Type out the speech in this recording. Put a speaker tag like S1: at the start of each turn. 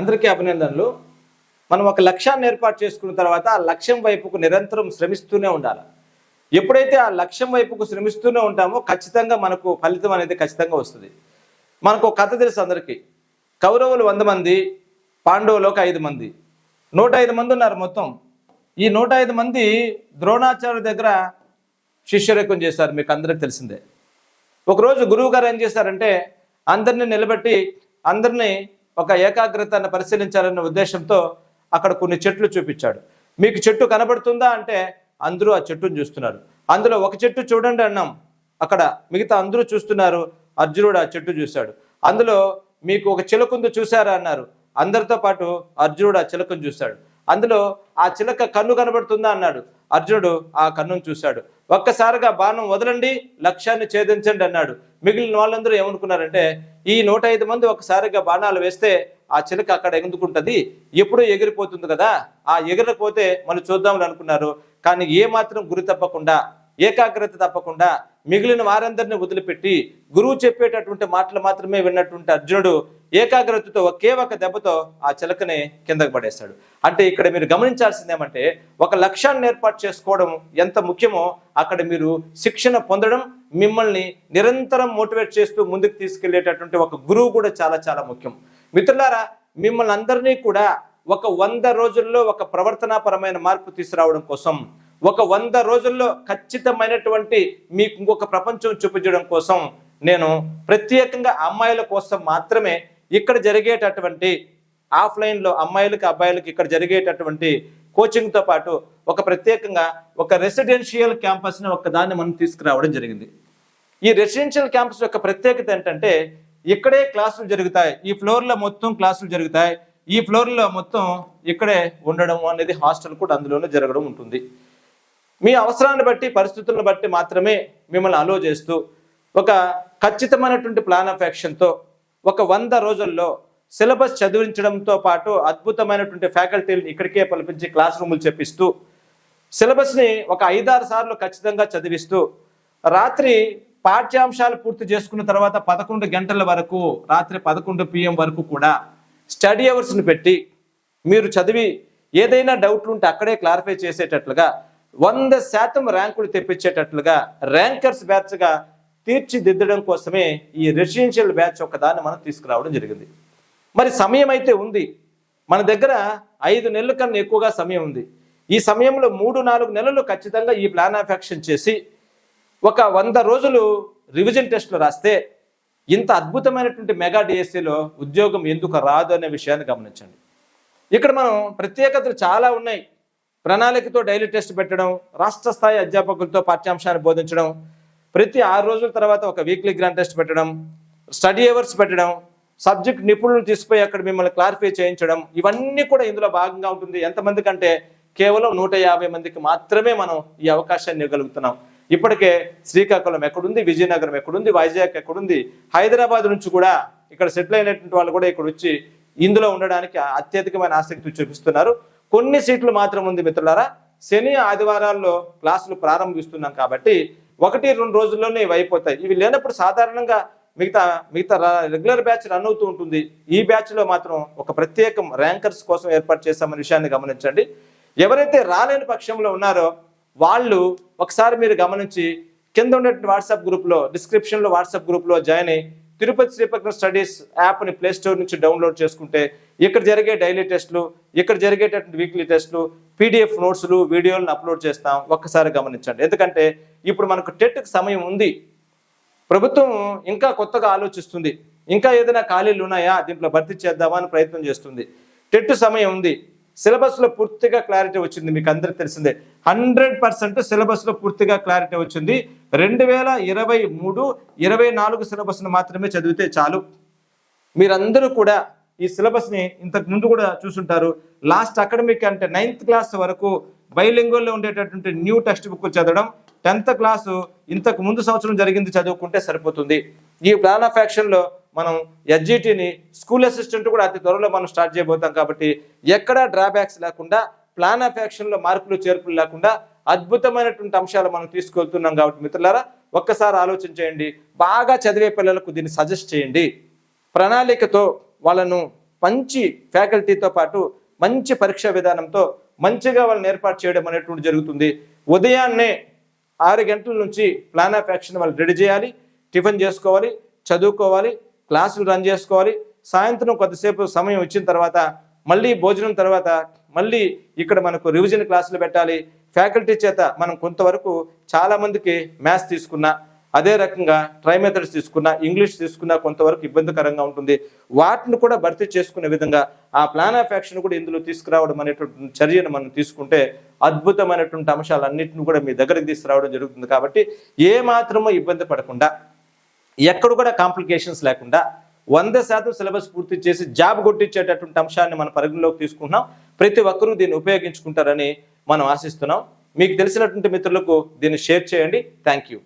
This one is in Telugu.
S1: అందరికీ అభినందనలు. మనం ఒక లక్ష్యాన్ని ఏర్పాటు చేసుకున్న తర్వాత ఆ లక్ష్యం వైపుకు నిరంతరం శ్రమిస్తూనే ఉండాలి. ఎప్పుడైతే ఆ లక్ష్యం వైపుకు శ్రమిస్తూనే ఉంటామో ఖచ్చితంగా మనకు ఫలితం అనేది ఖచ్చితంగా వస్తుంది. మనకు ఒక కథ తెలుసు అందరికీ. కౌరవులు వంద మంది పాండవులు ఒక ఐదు మంది. నూట ఐదు మంది ఉన్నారు మొత్తం. ఈ నూట ఐదు మంది ద్రోణాచార్య దగ్గర శిష్యరేకం చేశారు మీకు అందరికీ తెలిసిందే. ఒకరోజు గురువు గారు ఏం చేశారంటే అందరినీ నిలబెట్టి అందరినీ ఒక ఏకాగ్రతను పరిశీలించాలన్న ఉద్దేశంతో అక్కడ కొన్ని చెట్లు చూపించాడు. మీకు చెట్టు కనబడుతుందా అంటే అందరూ ఆ చెట్టును చూస్తున్నారు. అందులో ఒక చెట్టు చూడండి అన్నాం. అక్కడ మిగతా అందరూ చూస్తున్నారు. అర్జునుడు ఆ చెట్టు చూశాడు. అందులో మీకు ఒక చిలకుందు చూశారా అన్నారు. అందరితో పాటు అర్జునుడు ఆ చిలకను చూశాడు. అందులో ఆ చిలక కన్ను కనబడుతుందా అన్నాడు. అర్జునుడు ఆ కన్నును చూశాడు. ఒక్కసారిగా బాణం వదలండి లక్ష్యాన్ని ఛేదించండి అన్నాడు. మిగిలిన వాళ్ళందరూ ఏమనుకున్నారంటే ఈ నూట ఐదు మంది ఒకసారిగా బాణాలు వేస్తే ఆ చిలక అక్కడ ఎగుందుకుంటది ఎప్పుడూ ఎగిరిపోతుంది కదా. ఆ ఎగిరకపోతే మనం చూద్దామని అనుకున్నారు కానీ ఏ మాత్రం గురి తప్పకుండా ఏకాగ్రత తప్పకుండా మిగిలిన వారందరిని వదిలిపెట్టి గురువు చెప్పేటటువంటి మాటలు మాత్రమే విన్నటువంటి అర్జునుడు ఏకాగ్రతతో ఒకే ఒక దెబ్బతో ఆ చిలకని కిందకు పడేశాడు అంటే ఇక్కడ మీరు గమనించాల్సింది ఏమంటే ఒక లక్ష్యాన్ని ఏర్పాటు చేసుకోవడం ఎంత ముఖ్యమో అక్కడ మీరు శిక్షణ పొందడం మిమ్మల్ని నిరంతరం మోటివేట్ చేస్తూ ముందుకు తీసుకెళ్ళేటటువంటి ఒక గురువు కూడా చాలా చాలా ముఖ్యం. మిత్రులారా మిమ్మల్ని అందరినీ కూడా ఒక వంద రోజుల్లో ఒక ప్రవర్తనాపరమైన మార్పు తీసుకురావడం కోసం ఒక వంద రోజుల్లో ఖచ్చితమైనటువంటి మీకు ఇంకొక ప్రపంచం చూపించడం కోసం నేను ప్రత్యేకంగా అమ్మాయిల కోసం మాత్రమే ఇక్కడ జరిగేటటువంటి ఆఫ్లైన్లో అమ్మాయిలకు అబ్బాయిలకు ఇక్కడ జరిగేటటువంటి కోచింగ్తో పాటు ఒక ప్రత్యేకంగా ఒక రెసిడెన్షియల్ క్యాంపస్ని ఒక దాన్ని మనం తీసుకురావడం జరిగింది. ఈ రెసిడెన్షియల్ క్యాంపస్ యొక్క ప్రత్యేకత ఏంటంటే ఇక్కడే క్లాసులు జరుగుతాయి. ఈ ఫ్లోర్లో మొత్తం క్లాసులు జరుగుతాయి. ఈ ఫ్లోర్లో మొత్తం ఇక్కడే ఉండడం అనేది హాస్టల్ కూడా అందులోనే జరగడం ఉంటుంది. మీ అవసరాన్ని బట్టి పరిస్థితులను బట్టి మాత్రమే మిమ్మల్ని అలో చేస్తూ ఒక ఖచ్చితమైనటువంటి ప్లాన్ ఆఫ్ యాక్షన్తో ఒక వంద రోజుల్లో సిలబస్ చదివించడంతో పాటు అద్భుతమైనటువంటి ఫ్యాకల్టీలను ఇక్కడికే పిలిపించి క్లాస్ రూములు చెప్పిస్తూ సిలబస్ని ఒక ఐదారు సార్లు ఖచ్చితంగా చదివిస్తూ రాత్రి పాఠ్యాంశాలు పూర్తి చేసుకున్న తర్వాత పదకొండు గంటల వరకు రాత్రి పదకొండు పిఎం వరకు కూడా స్టడీ అవర్స్ని పెట్టి మీరు చదివి ఏదైనా డౌట్లు ఉంటే అక్కడే క్లారిఫై చేసేటట్లుగా వంద శాతం ర్యాంకులు తెప్పించేటట్లుగా ర్యాంకర్స్ బ్యాచ్గా తీర్చిదిద్దడం కోసమే ఈ రెసిడెన్షియల్ బ్యాచ్ ఒకదాన్ని మనం తీసుకురావడం జరిగింది. మరి సమయం అయితే ఉంది. మన దగ్గర ఐదు నెలల కన్నా ఎక్కువగా సమయం ఉంది. ఈ సమయంలో మూడు నాలుగు నెలలు ఖచ్చితంగా ఈ ప్లాన్ ఆఫ్ యాక్షన్ చేసి ఒక వంద రోజులు రివిజన్ టెస్ట్లు రాస్తే ఇంత అద్భుతమైనటువంటి మెగా డిఎస్సిలో ఉద్యోగం ఎందుకు రాదు అనే విషయాన్ని గమనించండి. ఇక్కడ మనం ప్రత్యేకతలు చాలా ఉన్నాయి. ప్రణాళికతో డైలీ టెస్ట్ పెట్టడం రాష్ట్ర స్థాయి అధ్యాపకులతో పాఠ్యాంశాన్ని బోధించడం ప్రతి ఆరు రోజుల తర్వాత ఒక వీక్లీ గ్రాండ్ టెస్ట్ పెట్టడం స్టడీ అవర్స్ పెట్టడం సబ్జెక్ట్ నిపుణులు తీసుకుపోయి అక్కడ మిమ్మల్ని క్లారిఫై చేయించడం ఇవన్నీ కూడా ఇందులో భాగంగా ఉంటుంది. ఎంతమంది కంటే కేవలం నూట యాభై మందికి మాత్రమే మనం ఈ అవకాశాన్ని ఇవ్వగలుగుతున్నాం. ఇప్పటికే శ్రీకాకుళం ఎక్కడుంది విజయనగరం ఎక్కడుంది వైజాగ్ ఎక్కడుంది హైదరాబాద్ నుంచి కూడా ఇక్కడ సెటిల్ అయినటువంటి వాళ్ళు కూడా ఇక్కడ వచ్చి ఇందులో ఉండడానికి అత్యధికమైన ఆసక్తి చూపిస్తున్నారు. కొన్ని సీట్లు మాత్రం ఉంది మిత్రులారా. శని ఆదివారాల్లో క్లాసులు ప్రారంభిస్తున్నాం కాబట్టి ఒకటి రెండు రోజుల్లోనే ఇవి అయిపోతాయి. ఇవి లేనప్పుడు సాధారణంగా మిగతా మిగతా రెగ్యులర్ బ్యాచ్ రన్ అవుతూ ఉంటుంది. ఈ బ్యాచ్లో మాత్రం ఒక ప్రత్యేకం ర్యాంకర్స్ కోసం ఏర్పాటు చేశామనే విషయాన్ని గమనించండి. ఎవరైతే రాలేని పక్షంలో ఉన్నారో వాళ్ళు ఒకసారి మీరు గమనించి కింద ఉన్నటువంటి వాట్సాప్ గ్రూప్లో డిస్క్రిప్షన్లో వాట్సాప్ గ్రూప్లో జాయిన్ అయ్యి తిరుపతి శ్రీపక్న స్టడీస్ యాప్ని ప్లే స్టోర్ నుంచి డౌన్లోడ్ చేసుకుంటే ఇక్కడ జరిగే డైలీ టెస్టులు ఇక్కడ జరిగేటటువంటి వీక్లీ టెస్టులు పీడిఎఫ్ నోట్స్లు వీడియోలను అప్లోడ్ చేస్తాం. ఒక్కసారి గమనించండి. ఎందుకంటే ఇప్పుడు మనకు టెట్కి సమయం ఉంది. ప్రభుత్వం ఇంకా కొత్తగా ఆలోచిస్తుంది. ఇంకా ఏదైనా ఖాళీలు ఉన్నాయా? దీంట్లో భర్తీ చేద్దామా అని ప్రయత్నం చేస్తుంది. టెట్ సమయం ఉంది. సిలబస్లో పూర్తిగా క్లారిటీ వచ్చింది మీకు అందరికి తెలిసిందే. హండ్రెడ్ పర్సెంట్ సిలబస్లో పూర్తిగా క్లారిటీ వచ్చింది. రెండు వేల ఇరవై మూడు ఇరవై నాలుగు సిలబస్ను మాత్రమే చదివితే చాలు. మీరందరూ కూడా ఈ సిలబస్ని ఇంతకు ముందు కూడా చూసుంటారు. లాస్ట్ అకాడమిక్ అంటే నైన్త్ క్లాస్ వరకు బైలింగుల్లో ఉండేటటువంటి న్యూ టెక్స్ట్ బుక్ చదవడం టెన్త్ క్లాసు ఇంతకు ముందు సంవత్సరం జరిగింది చదువుకుంటే సరిపోతుంది. ఈ ప్లాన్ ఆఫ్ యాక్షన్లో మనం ఎస్జిటిని స్కూల్ అసిస్టెంట్ కూడా అతి త్వరలో మనం స్టార్ట్ చేయబోతాం కాబట్టి ఎక్కడా డ్రాబ్యాక్స్ లేకుండా ప్లాన్ ఆఫ్ యాక్షన్లో మార్పులు చేర్పులు లేకుండా అద్భుతమైనటువంటి అంశాలు మనం తీసుకెళ్తున్నాం కాబట్టి మిత్రులారా ఒక్కసారి ఆలోచన చేయండి. బాగా చదివే పిల్లలకు దీన్ని సజెస్ట్ చేయండి. ప్రణాళికతో వాళ్ళను మంచి ఫ్యాకల్టీతో పాటు మంచి పరీక్షా విధానంతో మంచిగా వాళ్ళని ఏర్పాటు చేయడం అనేటువంటి జరుగుతుంది. ఉదయాన్నే ఆరు గంటల నుంచి ప్లాన్ ఆఫ్ యాక్షన్ వాళ్ళు రెడీ చేయాలి టిఫిన్ చేసుకోవాలి చదువుకోవాలి క్లాసులు రన్ చేసుకోవాలి. సాయంత్రం కొద్దిసేపు సమయం ఇచ్చిన తర్వాత మళ్ళీ భోజనం తర్వాత మళ్ళీ ఇక్కడ మనకు రివిజన్ క్లాసులు పెట్టాలి. ఫ్యాకల్టీ చేత మనం కొంతవరకు చాలామందికి మ్యాథ్స్ తీసుకున్నా అదే రకంగా ట్రై మెథడ్స్ తీసుకున్నా ఇంగ్లీష్ తీసుకున్నా కొంతవరకు ఇబ్బందికరంగా ఉంటుంది. వాటిని కూడా భర్తీ చేసుకునే విధంగా ఆ ప్లాన్ ఆఫ్ యాక్షన్ కూడా ఇందులో తీసుకురావడం అనేటువంటి చర్యను మనం తీసుకుంటే అద్భుతమైనటువంటి అంశాలన్నింటిని కూడా మీ దగ్గరికి తీసుకురావడం జరుగుతుంది కాబట్టి ఏ మాత్రమో ఇబ్బంది పడకుండా ఎక్కడ కూడా కాంప్లికేషన్స్ లేకుండా వంద శాతం సిలబస్ పూర్తి చేసి జాబ్ కొట్టించేటటువంటి అంశాన్ని మనం పరిగణలోకి తీసుకుంటున్నాం. ప్రతి ఒక్కరూ దీన్ని ఉపయోగించుకుంటారని మనం ఆశిస్తున్నాం. మీకు తెలిసినటువంటి మిత్రులకు దీన్ని షేర్ చేయండి. Thank you